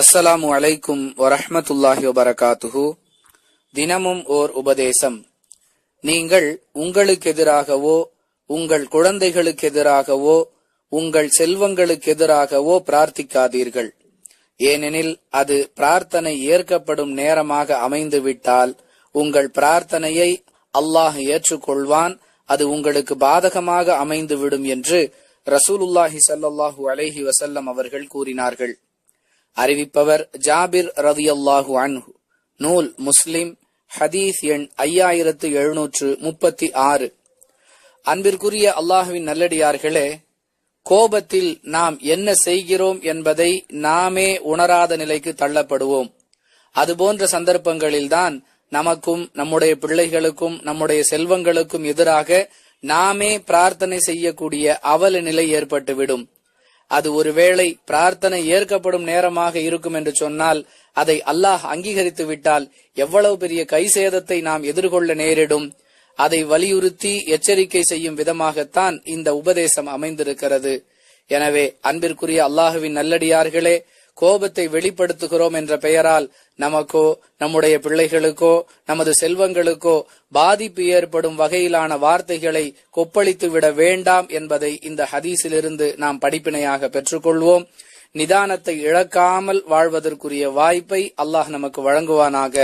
அஸ்ஸலாமு அலைக்கும் வரஹமத்துல்லாஹி வபரகாத்துஹு தினமும் ஓர் உபதேசம். நீங்கள் உங்களுக்கு எதிராகவோ உங்கள் குழந்தைகளுக்கு எதிராகவோ உங்கள் செல்வங்களுக்கு எதிராகவோ பிரார்த்திக்காதீர்கள். ஏனெனில் அது பிரார்த்தனை ஏற்கப்படும் நேரமாக அமைந்துவிட்டால் உங்கள் பிரார்த்தனையை அல்லாஹ் ஏற்றுக்கொள்வான். அது உங்களுக்கு பாதகமாக அமைந்துவிடும் என்று ரசூலுல்லாஹி சல்லாஹூ அலைஹி வசல்லம் அவர்கள் கூறினார்கள். அறிவிப்பவர் ஜாபிர் ரதியல்லாஹு அன்ஹு. நூல் முஸ்லிம் ஹதீஸ் எண் ஐயாயிரத்து எழுநூற்று முப்பத்தி ஆறு. அன்பிற்குரிய அல்லாஹுவின் நல்லடியார்களே கோபத்தில் நாம் என்ன செய்கிறோம் என்பதை நாமே உணராத நிலைக்கு தள்ளப்படுவோம். அதுபோன்ற சந்தர்ப்பங்களில்தான் நமக்கும் நம்முடைய பிள்ளைகளுக்கும் நம்முடைய செல்வங்களுக்கும் எதிராக நாமே பிரார்த்தனை செய்யக்கூடிய அவல நிலை ஏற்பட்டுவிடும். அது ஒருவேளை பிரார்த்தனை ஏற்கப்படும் நேரமாக இருக்கும் என்று சொன்னால் அதை அல்லாஹ் அங்கீகரித்து விட்டால் எவ்வளவு பெரிய கை சேதத்தை நாம் எதிர்கொள்ள நேரிடும். அதை வலியுறுத்தி எச்சரிக்கை செய்யும் விதமாகத்தான் இந்த உபதேசம் அமைந்திருக்கிறது. எனவே அன்பிற்குரிய அல்லாஹுவின் நல்லடியார்களே கோபத்தை வெளிப்படுத்துகிறோம் என்ற பெயரால் நமக்கோ நம்முடைய பிள்ளைகளுக்கோ நமது செல்வங்களுக்கோ பாதிப்பு ஏற்படும் வகையிலான வார்த்தைகளை கொப்பளித்து விட வேண்டாம் என்பதை இந்த ஹதீஸிலிருந்து நாம் படிப்பினையாக பெற்றுக்கொள்வோம். நிதானத்தை இழக்காமல் வாழ்வதற்குரிய வாய்ப்பை அல்லாஹ் நமக்கு வழங்குவானாக.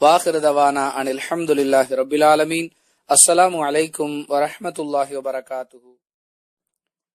வாகிருதவானா அனில் அஹமதுல்லாஹி ரபில் ஆலமீன். அஸ்ஸலாமு அலைக்கும் வரஹமத்துல்லாஹி வபரகாத்துஹு.